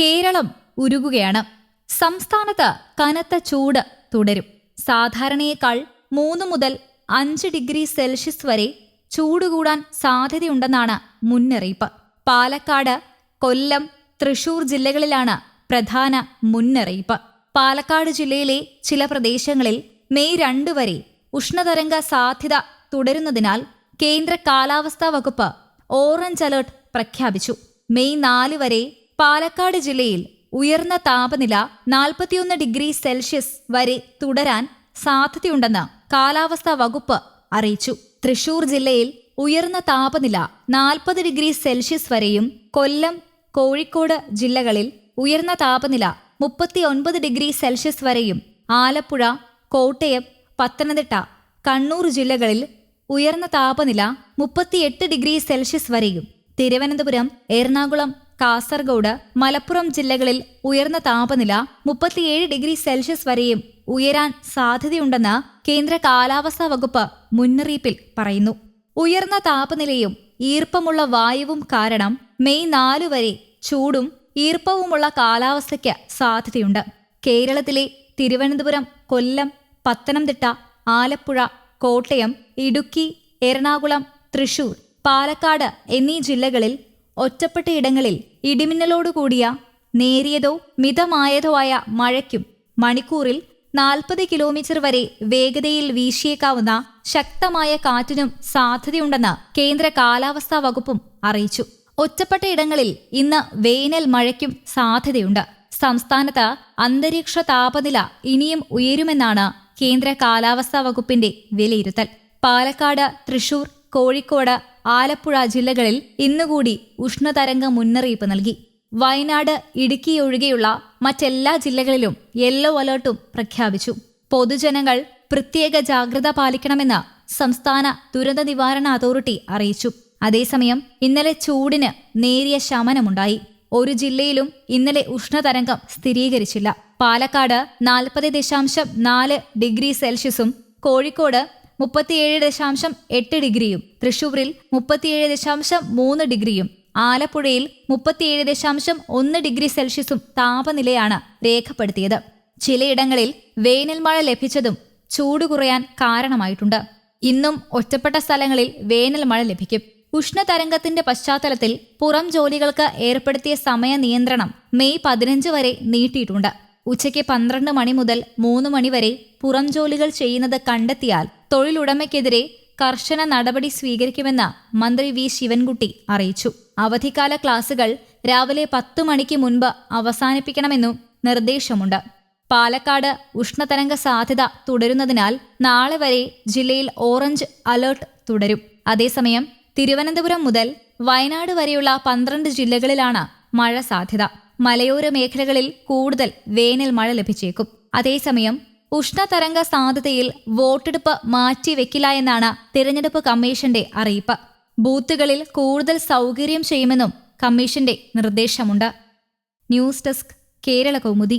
കേരളം ഉരുകുകയാണ്. സംസ്ഥാനത്ത് കനത്ത ചൂട് തുടരും. സാധാരണയേക്കാൾ മൂന്ന് മുതൽ അഞ്ച് ഡിഗ്രി സെൽഷ്യസ് വരെ ചൂട് കൂടാൻ സാധ്യതയുണ്ടെന്നാണ് മുന്നറിയിപ്പ്. പാലക്കാട് കൊല്ലം തൃശൂർ ജില്ലകളിലാണ് പ്രധാന മുന്നറിയിപ്പ്. പാലക്കാട് ജില്ലയിലെ ചില പ്രദേശങ്ങളിൽ മെയ് രണ്ട് വരെ ഉഷ്ണതരംഗ സാധ്യത തുടരുന്നതിനാൽ കേന്ദ്ര കാലാവസ്ഥാ വകുപ്പ് ഓറഞ്ച് അലർട്ട് പ്രഖ്യാപിച്ചു. മെയ് നാല് വരെ പാലക്കാട് ജില്ലയിൽ ഉയർന്ന താപനില നാൽപ്പത്തിയൊന്ന് ഡിഗ്രി സെൽഷ്യസ് വരെ തുടരാൻ സാധ്യതയുണ്ടെന്ന് കാലാവസ്ഥാ വകുപ്പ് അറിയിച്ചു. തൃശൂർ ജില്ലയിൽ ഉയർന്ന താപനില നാൽപ്പത് ഡിഗ്രി സെൽഷ്യസ് വരെയും കൊല്ലം കോഴിക്കോട് ജില്ലകളിൽ ഉയർന്ന താപനില മുപ്പത്തിയൊൻപത് ഡിഗ്രി സെൽഷ്യസ് വരെയും ആലപ്പുഴ കോട്ടയം പത്തനംതിട്ട കണ്ണൂർ ജില്ലകളിൽ ഉയർന്ന താപനില മുപ്പത്തിയെട്ട് ഡിഗ്രി സെൽഷ്യസ് വരെയും. തിരുവനന്തപുരം എറണാകുളം കാസർഗോഡ് മലപ്പുറം ജില്ലകളിൽ ഉയർന്ന താപനില മുപ്പത്തിയേഴ് ഡിഗ്രി സെൽഷ്യസ് വരെയും ഉയരാൻ സാധ്യതയുണ്ടെന്ന് കേന്ദ്ര കാലാവസ്ഥാ വകുപ്പ് മുന്നറിയിപ്പിൽ പറയുന്നു. ഉയർന്ന താപനിലയും ഈർപ്പമുള്ള വായുവും കാരണം മെയ് നാലു വരെ ചൂടും ഈർപ്പവുമുള്ള കാലാവസ്ഥയ്ക്ക് സാധ്യതയുണ്ട്. കേരളത്തിലെ തിരുവനന്തപുരം കൊല്ലം പത്തനംതിട്ട ആലപ്പുഴ കോട്ടയം ഇടുക്കി എറണാകുളം തൃശൂർ പാലക്കാട് എന്നീ ജില്ലകളിൽ ഒറ്റപ്പെട്ടയിടങ്ങളിൽ ഇടിമിന്നലോടുകൂടിയ നേരിയതോ മിതമായതോ ആയ മഴയ്ക്കും മണിക്കൂറിൽ നാൽപ്പത് കിലോമീറ്റർ വരെ വേഗതയിൽ വീശിയേക്കാവുന്ന ശക്തമായ കാറ്റിനും സാധ്യതയുണ്ടെന്ന് കേന്ദ്ര കാലാവസ്ഥാ വകുപ്പും അറിയിച്ചു. ഒറ്റപ്പെട്ട ഇടങ്ങളിൽ ഇന്ന് വേനൽ മഴയ്ക്കും സാധ്യതയുണ്ട്. സംസ്ഥാനത്ത് അന്തരീക്ഷ താപനില ഇനിയും ഉയരുമെന്നാണ് കേന്ദ്ര കാലാവസ്ഥാ വകുപ്പിന്റെ വിലയിരുത്തൽ. പാലക്കാട് തൃശൂർ കോഴിക്കോട് ആലപ്പുഴ ജില്ലകളിൽ ഇന്നുകൂടി ഉഷ്ണതരംഗ മുന്നറിയിപ്പ് നൽകി. വയനാട് ഇടുക്കി ഒഴികെയുള്ള മറ്റെല്ലാ ജില്ലകളിലും യെല്ലോ അലേർട്ടും പ്രഖ്യാപിച്ചു. പൊതുജനങ്ങൾ പ്രത്യേക ജാഗ്രത പാലിക്കണമെന്ന് സംസ്ഥാന ദുരന്ത നിവാരണ അതോറിറ്റി അറിയിച്ചു. അതേസമയം ഇന്നലെ ചൂടിന് നേരിയ ശമനമുണ്ടായി. ഒരു ജില്ലയിലും ഇന്നലെ ഉഷ്ണതരംഗം സ്ഥിരീകരിച്ചില്ല. പാലക്കാട് നാൽപ്പത് ദശാംശം നാല് ഡിഗ്രി സെൽഷ്യസും കോഴിക്കോട് മുപ്പത്തിയേഴ് ദശാംശം എട്ട് ഡിഗ്രിയും. തൃശൂരിൽ മുപ്പത്തിയേഴ് ദശാംശം മൂന്ന് ഡിഗ്രിയും. ആലപ്പുഴയിൽ മുപ്പത്തിയേഴ് ദശാംശം ഒന്ന് ഡിഗ്രി സെൽഷ്യസും താപനിലയാണ് രേഖപ്പെടുത്തിയത്. ചിലയിടങ്ങളിൽ വേനൽ മഴ ലഭിച്ചതും ചൂട് കുറയാൻ കാരണമായിട്ടുണ്ട്. ഇന്നും ഒറ്റപ്പെട്ട സ്ഥലങ്ങളിൽ വേനൽ മഴ ലഭിക്കും. ഉഷ്ണതരംഗത്തിന്റെ പശ്ചാത്തലത്തിൽ പുറം ജോലികൾക്ക് ഏർപ്പെടുത്തിയ സമയ നിയന്ത്രണം മെയ് പതിനഞ്ച് വരെ നീട്ടിയിട്ടുണ്ട്. ഉച്ചയ്ക്ക് പന്ത്രണ്ട് മണി മുതൽ മൂന്ന് മണി വരെ പുറം ജോലികൾ ചെയ്യുന്നത് കണ്ടെത്തിയാൽ തൊഴിലുടമയ്ക്കെതിരെ കർശന നടപടി സ്വീകരിക്കുമെന്ന് മന്ത്രി വി. ശിവൻകുട്ടി അറിയിച്ചു. അവധിക്കാല ക്ലാസുകൾ രാവിലെ പത്തു മണിക്ക് മുൻപ് അവസാനിപ്പിക്കണമെന്നും നിർദ്ദേശമുണ്ട്. പാലക്കാട് ഉഷ്ണതരംഗ സാധ്യത തുടരുന്നതിനാൽ നാളെ വരെ ജില്ലയിൽ ഓറഞ്ച് അലർട്ട് തുടരും. അതേസമയം തിരുവനന്തപുരം മുതൽ വയനാട് വരെയുള്ള പന്ത്രണ്ട് ജില്ലകളിലാണ് മഴ സാധ്യത. മലയോര മേഖലകളിൽ കൂടുതൽ വേനൽ മഴ ലഭിച്ചേക്കും. അതേസമയം ഉഷ്ണതരംഗ സാധ്യതയിൽ വോട്ടെടുപ്പ് മാറ്റിവെക്കില്ല എന്നാണ് തിരഞ്ഞെടുപ്പ് കമ്മീഷന്റെ അറിയിപ്പ്. ബൂത്തുകളിൽ കൂടുതൽ സൗകര്യം ചെയ്യുമെന്നും കമ്മീഷന്റെ നിർദ്ദേശമുണ്ട്. News desk Kerala Kaumudi.